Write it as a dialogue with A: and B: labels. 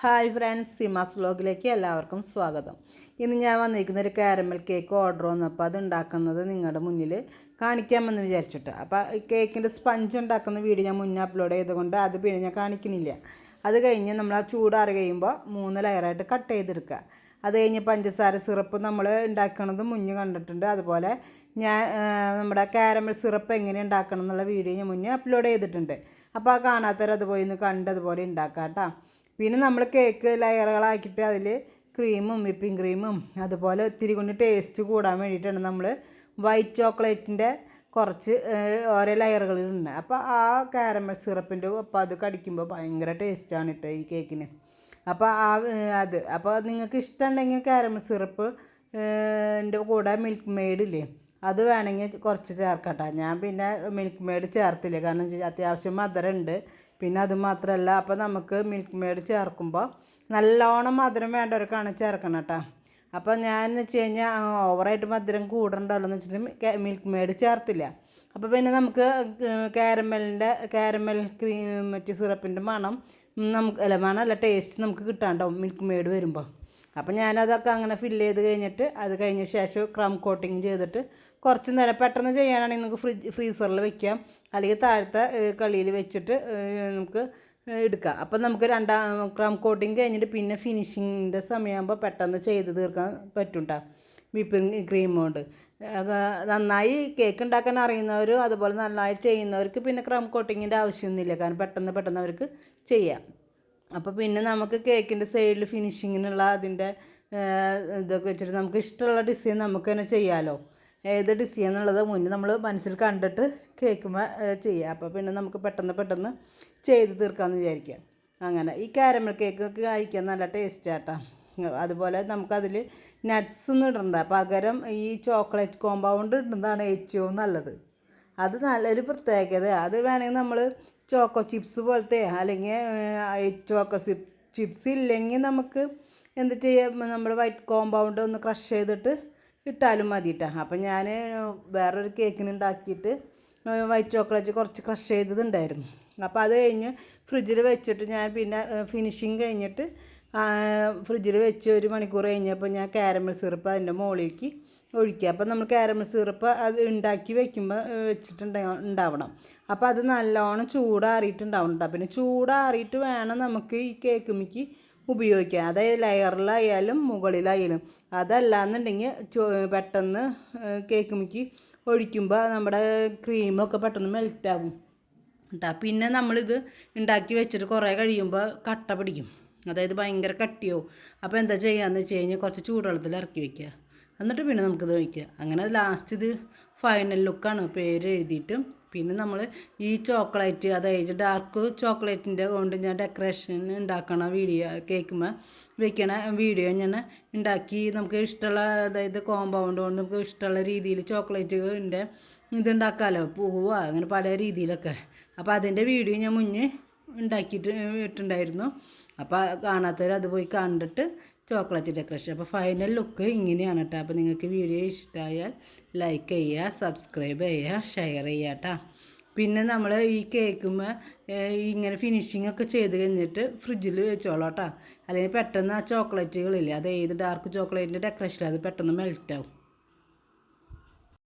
A: Hi friends Seemas വ്ലോഗിലേക്ക് എല്ലാവർക്കും സ്വാഗതം. ഇന്ന് ഞാൻ വന്നിരിക്കുന്ന ഒരു കാരമൽ കേക്ക് ഓർഡർ വന്നപ്പോൾ അത് ഉണ്ടാക്കുന്നത് നിങ്ങളുടെ മുന്നിൽ കാണിക്കാമെന്ന് വിചാരിച്ചിട്ട്. അപ്പോൾ കേക്കിന്റെ സ്പഞ്ച് ഉണ്ടാക്കുന്ന വീഡിയോ ഞാൻ മുന്നേ അപ്ലോഡ് ചെയ്തുകൊണ്ട് അത് പിന്നെ ഞാൻ കാണിക്കുന്നില്ല. അത് കഴിഞ്ഞ് നമ്മൾ ആ ചൂടാറ് കഴിയുമ്പോൾ മൂന്ന് ലെയറായിട്ട് കട്ട് ചെയ്തെടുക്കുക അത് കഴിഞ്ഞ് പഞ്ചസാര സിറപ്പ് നമ്മൾ ഉണ്ടാക്കണത് മുന്നേ കണ്ടിട്ടുണ്ട്. അതുപോലെ ഞാൻ നമ്മുടെ കാരമൽ സിറപ്പ് എങ്ങനെ ഉണ്ടാക്കണം എന്നുള്ള വീഡിയോ ഞാൻ മുന്നേ അപ്ലോഡ് ചെയ്തിട്ടുണ്ട്. അപ്പോൾ ആ കാണാത്തവർ പോയി ഒന്ന് കണ്ട് അതുപോലെ ഉണ്ടാക്കാം കേട്ടോ പിന്നെ നമ്മൾ കേക്ക് ലെയറുകളാക്കിയിട്ട് അതിൽ ക്രീമും വിപ്പിംഗ് ക്രീമും അതുപോലെ ഒത്തിരി കൊണ്ട് ടേസ്റ്റ് കൂടാൻ വേണ്ടിയിട്ടാണ് നമ്മൾ വൈറ്റ് ചോക്ലേറ്റിന്റെ കുറച്ച് ഓരോ ലെയറുകളുണ്ട് അപ്പോൾ ആ കാരമൽ സിറപ്പിന്റെ ഒപ്പം അത് കടിക്കുമ്പോൾ ഭയങ്കര ടേസ്റ്റാണ് കേട്ടോ ഈ കേക്കിന് അപ്പോൾ ആ അത്. അപ്പോൾ നിങ്ങൾക്ക് ഇഷ്ടമുണ്ടെങ്കിൽ കാരമൽ സിറപ്പ് എന്റെ കൂടെ മിൽക്ക് മെയ്ഡ് ഇല്ലേ അത് വേണമെങ്കിൽ കുറച്ച് ചേർക്കട്ടെ. ഞാൻ പിന്നെ മിൽക്ക് മെയ്ഡ് ചേർത്തില്ല. കാരണം അത്യാവശ്യം മധുരം ഉണ്ട്. പിന്നെ അത് മാത്രമല്ല അപ്പോൾ നമുക്ക് മിൽക്ക് മെയ്ഡ് ചേർക്കുമ്പോൾ നല്ലോണം മധുരം വേണ്ടവർക്കാണ് ചേർക്കണം കേട്ടോ അപ്പോൾ ഞാൻ എന്ന് വെച്ച് കഴിഞ്ഞാൽ ഓവറായിട്ട് മധുരം കൂടണ്ടല്ലോ എന്ന് വെച്ചിട്ട് മിൽക്ക് മെയ്ഡ് ചേർത്തില്ല. അപ്പോൾ പിന്നെ നമുക്ക് കാരമലിന്റെ കാരമൽ ക്രീം മറ്റേ സിറപ്പിന്റെ മണം നമുക്ക് അല്ല മണം അല്ല ടേസ്റ്റ് നമുക്ക് കിട്ടാണ്ടാവും മിൽക്ക് മെയ്ഡ് വരുമ്പോൾ അപ്പം ഞാനതൊക്കെ അങ്ങനെ ഫില്ല് ചെയ്ത് കഴിഞ്ഞിട്ട് അത് കഴിഞ്ഞ ശേഷം ക്രം കോട്ടിങ് ചെയ്തിട്ട് കുറച്ച് നേരം പെട്ടെന്ന് ചെയ്യാനാണെങ്കിൽ നമുക്ക് ഫ്രിഡ്ജ് ഫ്രീസറിൽ വെക്കാം. അല്ലെങ്കിൽ താഴത്തെ കളിയിൽ വെച്ചിട്ട് നമുക്ക് എടുക്കാം. അപ്പം നമുക്ക് രണ്ടാം ക്രം കോട്ടിങ് കഴിഞ്ഞിട്ട് പിന്നെ ഫിനിഷിങ്ങിന്റെ സമയമാകുമ്പോൾ പെട്ടെന്ന് ചെയ്ത് തീർക്കാൻ പറ്റും കേട്ടോ വിപ്പിംഗ് ക്രീം കൊണ്ട്. നന്നായി കേക്ക് ഉണ്ടാക്കാൻ അറിയുന്നവരും അതുപോലെ നന്നായി ചെയ്യുന്നവർക്ക് പിന്നെ ക്രം കോട്ടിങ്ങിന്റെ ആവശ്യമൊന്നുമില്ല കാരണം പെട്ടെന്ന് പെട്ടെന്ന് അവർക്ക് ചെയ്യാം. അപ്പോൾ പിന്നെ നമുക്ക് കേക്കിന്റെ സൈഡിൽ ഫിനിഷിങ്ങിനുള്ള അതിന്റെ ഇതൊക്കെ വെച്ചിട്ട് നമുക്ക് ഇഷ്ടമുള്ള ഡിസൈൻ നമുക്ക് തന്നെ ചെയ്യാമല്ലോ ഏത് ഡിസൈൻ എന്നുള്ളത് മുന്നേ നമ്മൾ മനസ്സിൽ കണ്ടിട്ട് കേൾക്കുമ്പോൾ ചെയ്യാം. അപ്പോൾ പിന്നെ നമുക്ക് പെട്ടെന്ന് പെട്ടെന്ന് ചെയ്ത് തീർക്കാമെന്ന് വിചാരിക്കാം. അങ്ങനെ. ഈ കാരമൽ കേക്കൊക്കെ കഴിക്കാൻ നല്ല ടേസ്റ്റാട്ടാ അതുപോലെ നമുക്കതിൽ നട്ട്സ് ഒന്നും ഇടണ്ട. പകരം ഈ ചോക്ലേറ്റ് കോമ്പൗണ്ട് ഇടുന്നതാണ് ഏറ്റവും നല്ലത്. അത് നല്ലൊരു പ്രത്യേകത. അത് വേണമെങ്കിൽ നമ്മൾ ചോക്കോ ചിപ്സ് പോലത്തെ അല്ലെങ്കിൽ ചോക്കോ ചിപ്സ് ഇല്ലെങ്കിൽ നമുക്ക് എന്ത് ചെയ്യാം നമ്മൾ വൈറ്റ് കോമ്പൗണ്ട് ഒന്ന് ക്രഷ് ചെയ്തിട്ട് ഇട്ടാലും മതി കേട്ടോ അപ്പം ഞാൻ വേറൊരു കേക്കിന് ഉണ്ടാക്കിയിട്ട് വൈറ്റ് ചോക്ലേറ്റ് കുറച്ച് ക്രഷ് ചെയ്തതുണ്ടായിരുന്നു. അപ്പോൾ അത് കഴിഞ്ഞ് ഫ്രിഡ്ജിൽ വെച്ചിട്ട് ഞാൻ പിന്നെ ഫിനിഷിങ് കഴിഞ്ഞിട്ട് ഫ്രിഡ്ജിൽ വെച്ച് ഒരു മണിക്കൂർ കഴിഞ്ഞപ്പോൾ ഞാൻ കാരമൽ സിറപ്പ് അതിന്റെ മുകളിലേക്ക് ഒഴിക്കുക. അപ്പോൾ നമ്മൾ കാരമൽ സിറപ്പ് അത് ഉണ്ടാക്കി വെക്കുമ്പോൾ വെച്ചിട്ടുണ്ട ഉണ്ടാവണം. അപ്പോൾ അത് നല്ലോണം ചൂടാറിയിട്ടുണ്ടാവണം പിന്നെ ചൂടാറിയിട്ട് വേണം നമുക്ക് ഈ കേക്ക് മിക്ക് ഉപയോഗിക്കാം അതായത് ലെയറിലായാലും മുകളിലായാലും. അതല്ലാന്നുണ്ടെങ്കിൽ പെട്ടെന്ന് കേക്ക് മിക്ക് ഒഴിക്കുമ്പോൾ നമ്മുടെ ക്രീമൊക്കെ പെട്ടെന്ന് മെൽറ്റാകും കേട്ടോ പിന്നെ നമ്മളിത് ഉണ്ടാക്കി വെച്ചിട്ട് കുറേ കഴിയുമ്പോൾ കട്ട പിടിക്കും. അതായത് ഭയങ്കര കട്ടിയോ അപ്പോൾ എന്താ ചെയ്യുകയെന്ന് വെച്ച് കഴിഞ്ഞാൽ കുറച്ച് ചൂടുവെള്ളത്തിൽ ഇറക്കി വയ്ക്കുക എന്നിട്ട് പിന്നെ നമുക്കിത് വയ്ക്കുക അങ്ങനെ ലാസ്റ്റ് ഇത് ഫൈനൽ ലുക്കാണ് പേര് എഴുതിയിട്ട് പിന്നെ നമ്മൾ ഈ ചോക്ലേറ്റ് അതായത് ഡാർക്ക് ചോക്ലേറ്റിന്റെ കൊണ്ട് ഞാൻ ഡെക്കറേഷൻ ഉണ്ടാക്കണ വീഡിയോ കേൾക്കുമ്പോൾ വെക്കണ വീഡിയോ ഞാൻ ഉണ്ടാക്കി. നമുക്ക് ഇഷ്ടമുള്ള അതായത് കോമ്പൗണ്ട് കൊണ്ട് നമുക്ക് ഇഷ്ടമുള്ള രീതിയിൽ ചോക്ലേറ്റിന്റെ ഇതുണ്ടാക്കാമല്ലോ പൂവ് അങ്ങനെ പല രീതിയിലൊക്കെ. അപ്പോൾ അതിന്റെ വീഡിയോ ഞാൻ മുന്നേ ഉണ്ടാക്കിയിട്ട് ഇട്ടുണ്ടായിരുന്നു അപ്പോൾ കാണാത്തവർ അത് പോയി കണ്ടിട്ട് ചോക്ലേറ്റ് ഡെക്കറേഷൻ അപ്പോൾ ഫൈനൽ ലുക്ക് ഇങ്ങനെയാണ് കേട്ടോ അപ്പോൾ നിങ്ങൾക്ക് വീഡിയോ ഇഷ്ടമായാൽ ലൈക്ക് ചെയ്യുക സബ്സ്ക്രൈബ് ചെയ്യുക ഷെയർ ചെയ്യുക കേട്ടോ പിന്നെ നമ്മൾ ഈ കേൾക്കുമ്പോൾ ഇങ്ങനെ ഫിനിഷിംഗ് ഒക്കെ ചെയ്ത് കഴിഞ്ഞിട്ട് ഫ്രിഡ്ജിൽ വെച്ചോളാം കേട്ടോ അല്ലെങ്കിൽ പെട്ടെന്ന് ആ ചോക്ലേറ്റുകളില്ലേ അത് ഏത് ഡാർക്ക് ചോക്ലേറ്റിന്റെ ഡെക്കറേഷൻ അത് പെട്ടെന്ന് മെൽറ്റാവും